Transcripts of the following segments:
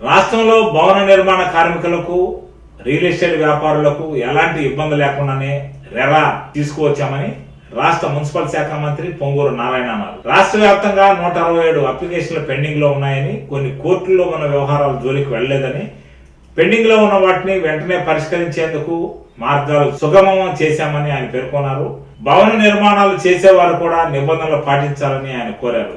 రాష్ట్రంలో భవన నిర్మాణ కార్మికులకు రియల్ ఎస్టేట్ వ్యాపారులకు ఎలాంటి ఇబ్బంది లేకుండానే రెరా తీసుకువచ్చామని రాష్ట్ర మున్సిపల్ శాఖ మంత్రి పొంగూరు నారాయణ అన్నారు. రాష్ట్ర వ్యాప్తంగా నూట అరవై ఏడు అప్లికేషన్లు పెండింగ్లో ఉన్నాయని కొన్ని కోర్టుల్లో ఉన్న వ్యవహారాల జోలికి వెళ్ళలేదని పెండింగ్లో ఉన్న వాటిని వెంటనే పరిష్కరించేందుకు మార్గాలు సుగమం చేశామని ఆయన పేర్కొన్నారు. భవన నిర్మాణాలు చేసేవారు కూడా నిబంధనలు పాటించాలని ఆయన కోరారు.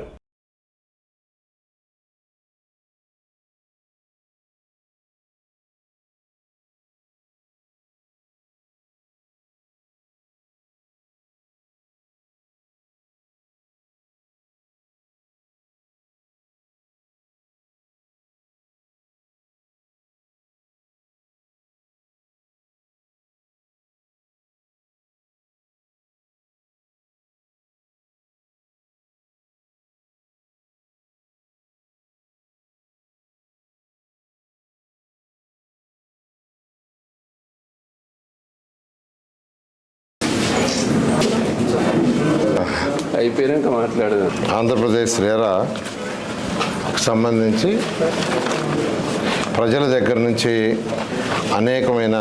అయిపోయాక మాట్లాడదాం. ఆంధ్రప్రదేశ్ రేరా సంబంధించి ప్రజల దగ్గర నుంచి అనేకమైన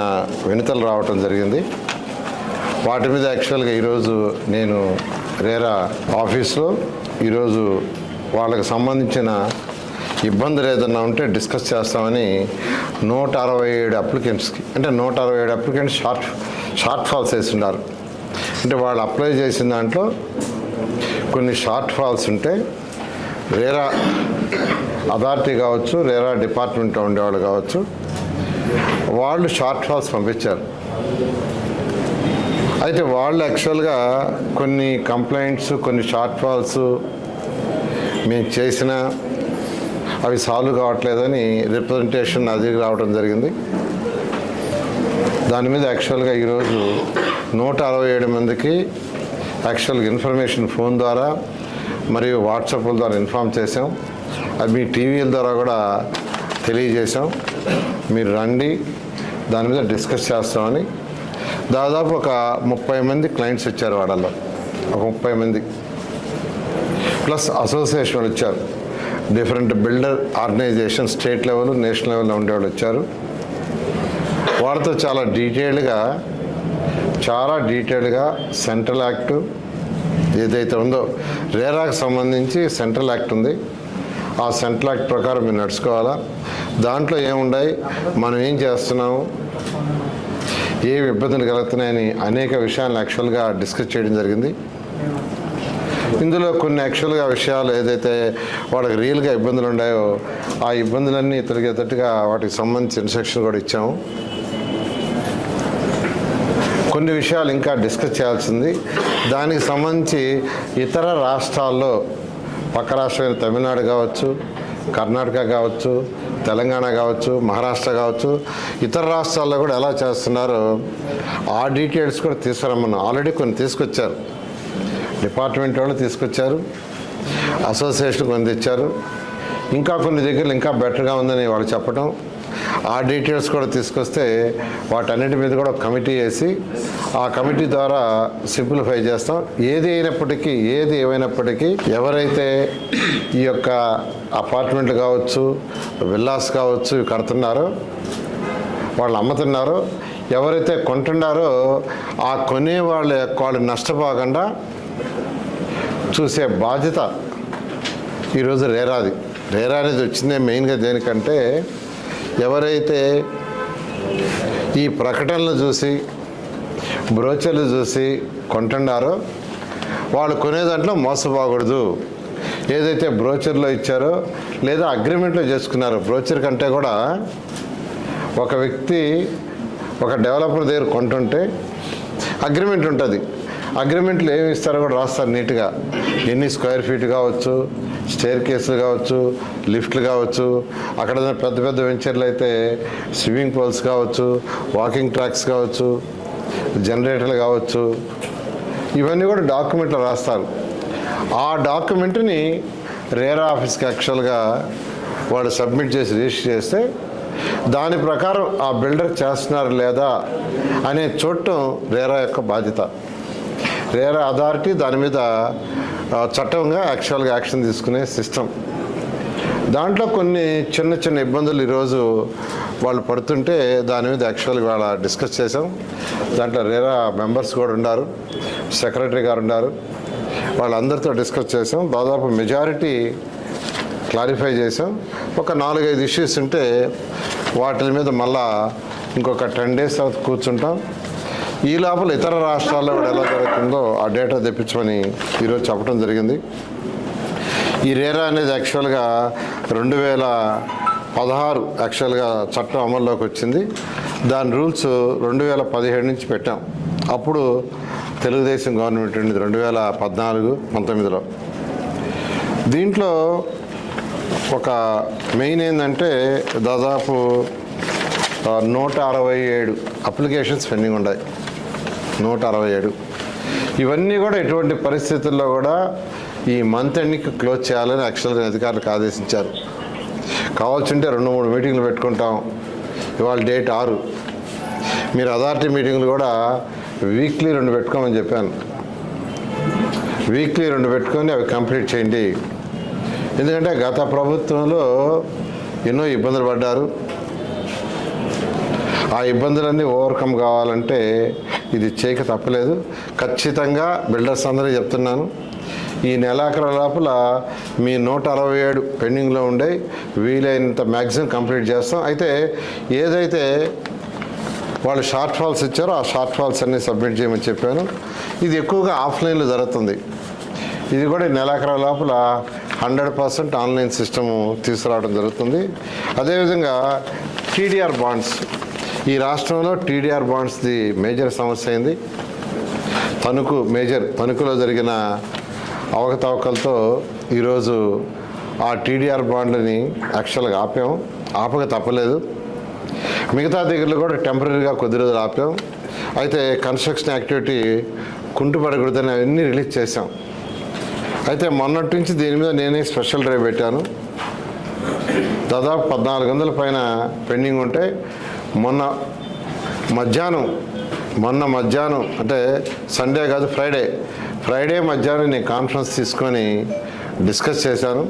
వినతలు రావటం జరిగింది. వాటి మీద యాక్చువల్గా ఈరోజు నేను రేరా ఆఫీస్లో ఈరోజు వాళ్ళకి సంబంధించిన ఇబ్బందులు ఏదన్నా ఉంటే డిస్కస్ చేస్తామని నూట అరవై ఏడు అప్లికెంట్స్కి అంటే నూట అరవై ఏడు అప్లికెంట్స్ షార్ట్ షార్ట్ ఫాల్స్ వేస్తున్నారు. అంటే వాళ్ళు అప్లై చేసిన దాంట్లో కొన్ని షార్ట్ ఫాల్స్ ఉంటే రేరా అథారిటీ కావచ్చు రేరా డిపార్ట్మెంట్లో ఉండేవాళ్ళు కావచ్చు వాళ్ళు షార్ట్ ఫాల్స్ పంపించారు. అయితే వాళ్ళు యాక్చువల్గా కొన్ని కంప్లైంట్స్ కొన్ని షార్ట్ ఫాల్స్ మేము చేసిన అవి సాల్వ్ కావట్లేదని రిప్రజెంటేషన్ అది రావడం జరిగింది. దాని మీద యాక్చువల్గా ఈరోజు నూట అరవై ఏడు మందికి యాక్చువల్గా ఇన్ఫర్మేషన్ ఫోన్ ద్వారా మరియు వాట్సాప్ల ద్వారా ఇన్ఫామ్ చేసాం అది మీ టీవీల ద్వారా కూడా తెలియజేశాం. మీరు రండి. దాని మీద డిస్కస్ చేస్తామని. దాదాపు ఒక ముప్పై మంది క్లయింట్స్ వచ్చారు వాడల్లో. ఒక ముప్పై మంది. ప్లస్ అసోసియేషన్ వాళ్ళు వచ్చారు different builder organisation state level national లెవెల్లో ఉండేవాళ్ళు వచ్చారు. వాళ్ళతో చాలా డీటెయిల్డ్గా చాలా డీటెయిల్డ్గా సెంట్రల్ యాక్ట్ ఏదైతే ఉందో రేరాకు సంబంధించి సెంట్రల్ యాక్ట్ ఉంది. ఆ సెంట్రల్ యాక్ట్ ప్రకారం మీరు నడుచుకోవాలా? దాంట్లో ఏముండాయి? మనం ఏం చేస్తున్నాము? ఏ ఇబ్బందులు కలుగుతున్నాయని అనేక విషయాలను యాక్చువల్గా డిస్కస్ చేయడం జరిగింది. ఇందులో కొన్ని యాక్చువల్గా విషయాలు ఏదైతే వాళ్ళకి రియల్గా ఇబ్బందులు ఉన్నాయో ఆ ఇబ్బందులన్నీ తొలగేటట్టుగా వాటికి సంబంధించి ఇన్స్ట్రక్షన్ కూడా ఇచ్చాము. కొన్ని విషయాలు ఇంకా డిస్కస్ చేయాల్సింది. దానికి సంబంధించి ఇతర రాష్ట్రాల్లో పక్క రాష్ట్రమైన తమిళనాడు కావచ్చు కర్ణాటక కావచ్చు తెలంగాణ కావచ్చు మహారాష్ట్ర కావచ్చు ఇతర రాష్ట్రాల్లో కూడా ఎలా చేస్తున్నారో ఆ డీటెయిల్స్ కూడా తీసుకురమ్మన్నాం ఆల్రెడీ కొన్ని తీసుకొచ్చారు. డిపార్ట్మెంట్ వాళ్ళు తీసుకొచ్చారు. అసోసియేషన్ కొన్ని తెచ్చారు ఇంకా కొన్ని దగ్గరలు ఇంకా బెటర్గా ఉందని వాళ్ళు చెప్పడం ఆ డీటెయిల్స్ కూడా తీసుకొస్తే వాటన్నిటి మీద కూడా కమిటీ వేసి ఆ కమిటీ ద్వారా సింప్లిఫై చేస్తాం. ఏది అయినప్పటికీ ఏది ఏమైనప్పటికీ ఎవరైతే ఈ యొక్క అపార్ట్మెంట్లు కావచ్చు విల్లాస్ కావచ్చు కడుతున్నారో వాళ్ళు అమ్ముతున్నారో ఎవరైతే కొంటున్నారో ఆ కొనే వాళ్ళ వాళ్ళు నష్టపోకుండా చూసే బాధ్యత ఈరోజు రేరాది. రేరా అనేది వచ్చిందే మెయిన్గా దేనికంటే ఎవరైతే ఈ ప్రకటనలు చూసి బ్రోచర్లు చూసి కొంటున్నారో వాళ్ళు కొనే దాంట్లో మోసపోకూడదు. ఏదైతే బ్రోచర్లో ఇచ్చారో లేదా అగ్రిమెంట్లో చేసుకున్నారో బ్రోచర్ కంటే కూడా ఒక వ్యక్తి ఒక డెవలపర్ దగ్గర కొంటుంటే అగ్రిమెంట్ ఉంటుంది. అగ్రిమెంట్లు ఏమి ఇస్తారో కూడా రాస్తారు నీట్గా. ఎన్ని స్క్వేర్ ఫీట్ కావచ్చు స్టేర్ కేసులు కావచ్చు లిఫ్ట్లు కావచ్చు అక్కడ పెద్ద పెద్ద వెంచర్లు అయితే స్విమ్మింగ్ పూల్స్ కావచ్చు వాకింగ్ ట్రాక్స్ కావచ్చు జనరేటర్లు కావచ్చు ఇవన్నీ కూడా డాక్యుమెంట్లు రాస్తారు. ఆ డాక్యుమెంట్ని రేరా ఆఫీస్కి యాక్చువల్గా వాడు సబ్మిట్ చేసి రిజిస్టర్ చేస్తే దాని ప్రకారం ఆ బిల్డర్ చేస్తున్నారు లేదా అనే చూడటం రేరా యొక్క బాధ్యత. రేరా అథారిటీ దాని మీద చట్టంగా యాక్చువల్గా యాక్షన్ తీసుకునే సిస్టమ్. దాంట్లో కొన్ని చిన్న చిన్న ఇబ్బందులు ఈరోజు వాళ్ళు పడుతుంటే దాని మీద యాక్చువల్గా వాళ్ళ డిస్కస్ చేసాం దాంట్లో రేరా మెంబర్స్ కూడా ఉన్నారు సెక్రటరీ గారు ఉన్నారు. వాళ్ళందరితో డిస్కస్ చేసాం దాదాపు మెజారిటీ క్లారిఫై చేసాం ఒక నాలుగైదు ఇష్యూస్ ఉంటే వాటి మీద మళ్ళా ఇంకొక టెన్ డేస్ తర్వాత కూర్చుంటాం. ఈ లోపల ఇతర రాష్ట్రాల్లో కూడా ఎలా జరుగుతుందో ఆ డేటా తెప్పించమని ఈరోజు చెప్పడం జరిగింది. ఈ రేరా అనేది యాక్చువల్గా రెండు వేల పదహారు యాక్చువల్గా చట్టం అమల్లోకి వచ్చింది. దాని రూల్స్ రెండు వేల పదిహేడు నుంచి పెట్టాం. అప్పుడు తెలుగుదేశం గవర్నమెంట్ ఉండేది రెండు వేల పద్నాలుగు పంతొమ్మిదిలో. దీంట్లో ఒక మెయిన్ ఏంటంటే దాదాపు నూట అరవై ఏడు అప్లికేషన్స్ పెండింగ్ ఉన్నాయి నూట అరవై ఏడు. ఇవన్నీ కూడా ఎటువంటి పరిస్థితుల్లో కూడా ఈ మంత్ ఎండ్కి క్లోజ్ చేయాలని యాక్చువల్గా అధికారులకు ఆదేశించారు. కావాల్సింటే రెండు మూడు మీటింగ్లు పెట్టుకుంటాం. ఇవాళ డేట్ ఆరు. మీరు అథారిటీ మీటింగ్లు కూడా వీక్లీ రెండు పెట్టుకోమని చెప్పాను. వీక్లీ రెండు పెట్టుకొని అవి కంప్లీట్ చేయండి. ఎందుకంటే గత ప్రభుత్వంలో ఎన్నో ఇబ్బందులు పడ్డారు. ఆ ఇబ్బందులన్నీ ఓవర్కమ్ కావాలంటే ఇది చేయక తప్పలేదు. ఖచ్చితంగా బిల్డర్స్ అందరూ చెప్తున్నాను. ఈ నెలాఖరు లోపల మీ నూట అరవై ఏడు పెండింగ్లో ఉండే వీలైనంత మ్యాక్సిమం కంప్లీట్ చేస్తాం. అయితే ఏదైతే వాళ్ళు షార్ట్ ఫాల్స్ ఇచ్చారో ఆ షార్ట్ ఫాల్స్ అన్నీ సబ్మిట్ చేయమని చెప్పాను. ఇది ఎక్కువగా ఆఫ్లైన్లో జరుగుతుంది. ఇది కూడా నెలాఖరు లోపల హండ్రెడ్ పర్సెంట్ ఆన్లైన్ సిస్టము తీసుకురావడం జరుగుతుంది. అదేవిధంగా టీడీఆర్ బాండ్స్ ఈ రాష్ట్రంలో టీడీఆర్ బాండ్స్ది మేజర్ సమస్య అయింది. తణుకు మేజర్ తణుకులో జరిగిన అవకతవకలతో ఈరోజు ఆ టీడీఆర్ బాండ్ని యాక్చువల్గా ఆపాము ఆపక తప్పలేదు. మిగతా దగ్గరలో కూడా టెంపరీగా కొద్ది రోజులు ఆపాం. అయితే కన్స్ట్రక్షన్ యాక్టివిటీ కుంటుపడకూడదని అవన్నీ రిలీజ్ చేశాం. అయితే మొన్నటి నుంచి దీని మీద నేనే స్పెషల్ డ్రైవ్ పెట్టాను. దాదాపు పద్నాలుగు వందల పైన పెండింగ్ ఉంటే మొన్న మధ్యాహ్నం మొన్న మధ్యాహ్నం అంటే సండే కాదు ఫ్రైడే. ఫ్రైడే మధ్యాహ్నం నేను కాన్ఫరెన్స్ తీసుకొని డిస్కస్ చేశాను.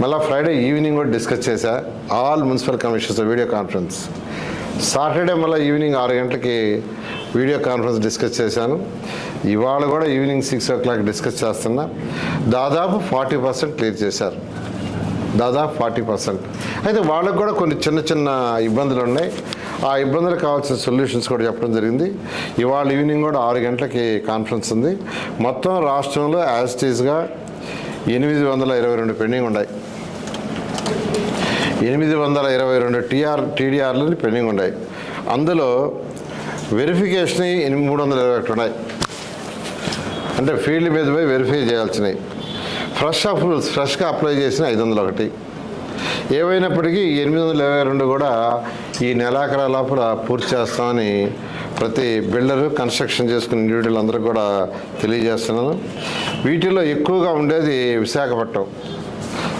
మళ్ళీ ఫ్రైడే ఈవినింగ్ కూడా డిస్కస్ చేశా. All municipal commissions video conference. Saturday మళ్ళీ ఈవినింగ్ ఆరు గంటలకి వీడియో కాన్ఫరెన్స్ డిస్కస్ చేశాను. ఇవాళ కూడా evening six o'clock discuss చేస్తున్నా. దాదాపు ఫార్టీ పర్సెంట్ క్లియర్ చేశారు. దాదాపు ఫార్టీ పర్సెంట్. అయితే వాళ్ళకు కూడా కొన్ని చిన్న చిన్న ఇబ్బందులు ఉన్నాయి. ఆ ఇబ్బందులకు కావాల్సిన సొల్యూషన్స్ కూడా చెప్పడం జరిగింది. ఇవాళ ఈవినింగ్ కూడా ఆరు గంటలకి కాన్ఫరెన్స్ ఉంది. మొత్తం రాష్ట్రంలో యాజిటీస్గా ఎనిమిది వందల ఇరవై రెండు పెండింగ్ ఉన్నాయి. ఎనిమిది వందల ఇరవై రెండు టీఆర్ టీడీఆర్లు పెండింగ్ ఉన్నాయి. అందులో వెరిఫికేషన్ ఎనిమిది మూడు వందల ఇరవై ఒకటి ఉన్నాయి. అంటే ఫీల్డ్ మీద పోయి వెరిఫై చేయాల్సినవి. ఫ్రెష్ ఆఫ్ ఫ్రెష్గా అప్లై చేసిన ఐదు వందల ఒకటి ఏవైనప్పటికీ ఎనిమిది వందల ఇరవై రెండు కూడా ఈ నెలాఖర లోపల పూర్తి చేస్తామని ప్రతి బిల్డరు కన్స్ట్రక్షన్ చేసుకున్న ఇండివిజువల్ అందరూ కూడా తెలియజేస్తున్నాను. వీటిలో ఎక్కువగా ఉండేది విశాఖపట్నం.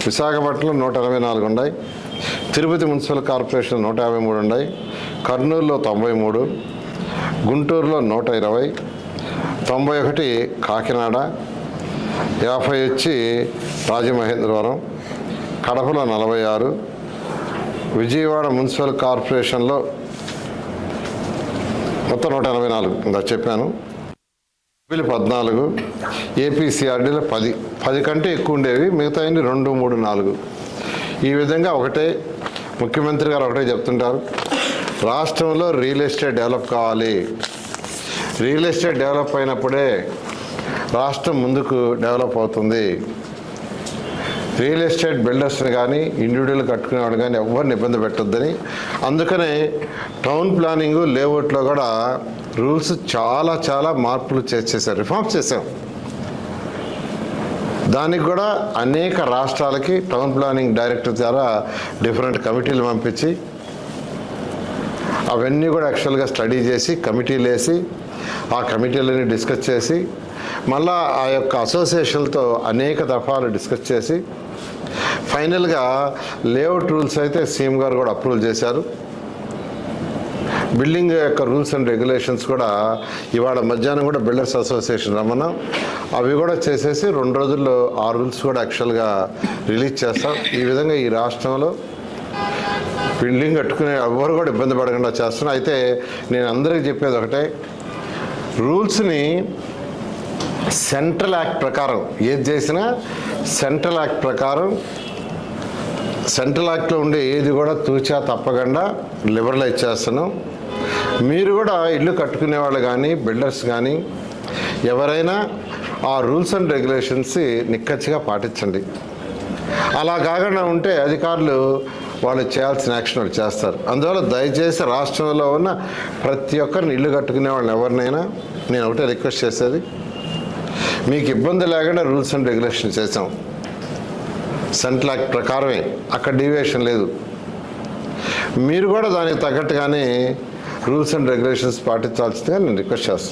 విశాఖపట్నంలో నూట ఎనభై నాలుగు ఉన్నాయి తిరుపతి మున్సిపల్ కార్పొరేషన్ నూట యాభై మూడు ఉన్నాయి కర్నూలులో తొంభై మూడు. గుంటూరులో నూట ఇరవై. తొంభై ఒకటి కాకినాడ. యాభై వచ్చి రాజమహేంద్రవరం కడపలో నలభై ఆరు విజయవాడ మున్సిపల్ కార్పొరేషన్లో మొత్తం నూట ఎనభై నాలుగు. ఇందా చెప్పాను. వీళ్ళు పద్నాలుగు ఏపీసీఆర్డీలో పది. పది కంటే ఎక్కువ ఉండేవి మిగతా రెండు మూడు నాలుగు. ఈ విధంగా ఒకటే ముఖ్యమంత్రి గారు ఒకటే చెప్తుంటారు రాష్ట్రంలో రియల్ ఎస్టేట్ డెవలప్ కావాలి. రియల్ ఎస్టేట్ డెవలప్ అయినప్పుడే రాష్ట్రం ముందుకు డెవలప్ అవుతుంది. రియల్ ఎస్టేట్ బిల్డర్స్ని కానీ ఇండివిజువల్ కట్టుకునేవాడు కానీ ఎవరిని ఇబ్బంది పెట్టొద్దని. అందుకనే టౌన్ ప్లానింగ్ లేఅవుట్లో కూడా రూల్స్ చాలా చాలా మార్పులు చేసేసారు రిఫార్మ్స్ చేసాం దానికి కూడా అనేక రాష్ట్రాలకి టౌన్ ప్లానింగ్ డైరెక్టర్ ద్వారా డిఫరెంట్ కమిటీలు పంపించి అవన్నీ కూడా యాక్చువల్గా స్టడీ చేసి కమిటీలు వేసి ఆ కమిటీలని డిస్కస్ చేసి మళ్ళా ఆ యొక్క అసోసియేషన్తో అనేక దఫాలు డిస్కస్ చేసి ఫైనల్గా లేఅవుట్ రూల్స్ అయితే సీఎం గారు కూడా అప్రూవల్ చేశారు. బిల్డింగ్ యొక్క రూల్స్ అండ్ రెగ్యులేషన్స్ కూడా ఇవాళ మధ్యాహ్నం కూడా బిల్డర్స్ అసోసియేషన్ రమ్మన్నాం. అవి కూడా చేసేసి రెండు రోజుల్లో ఆ రూల్స్ కూడా యాక్చువల్గా రిలీజ్ చేస్తాం. ఈ విధంగా ఈ రాష్ట్రంలో బిల్డింగ్ కట్టుకునే ఎవరు కూడా ఇబ్బంది పడకుండా చేస్తున్నాం. అయితే నేను అందరికీ చెప్పేది ఒకటే. రూల్స్ని సెంట్రల్ యాక్ట్ ప్రకారం ఏది చేసినా సెంట్రల్ యాక్ట్ ప్రకారం సెంట్రల్ యాక్ట్లో ఉండే ఏది కూడా తూచా తప్పకుండా లిబరలైజ్ చేస్తున్నాం. మీరు కూడా ఇల్లు కట్టుకునే వాళ్ళు కానీ బిల్డర్స్ కానీ ఎవరైనా ఆ రూల్స్ అండ్ రెగ్యులేషన్స్ నిక్కచ్చిగా పాటించండి. అలా కాకుండా ఉంటే అధికారులు వాళ్ళు చేయాల్సిన యాక్షన్ వాళ్ళు చేస్తారు. అందువల్ల దయచేసి రాష్ట్రంలో ఉన్న ప్రతి ఒక్కరిని ఇల్లు కట్టుకునే వాళ్ళని ఎవరినైనా నేను ఒకటే రిక్వెస్ట్ చేసేది మీకు ఇబ్బంది లేకుండా రూల్స్ అండ్ రెగ్యులేషన్ చేసాం సెంట్ లాక్ ప్రకారమే. అక్కడ డీవియేషన్ లేదు. మీరు కూడా దానికి తగ్గట్టుగానే రూల్స్ అండ్ రెగ్యులేషన్స్ పాటించాల్సిందిగా నేను రిక్వెస్ట్ చేస్తున్నాను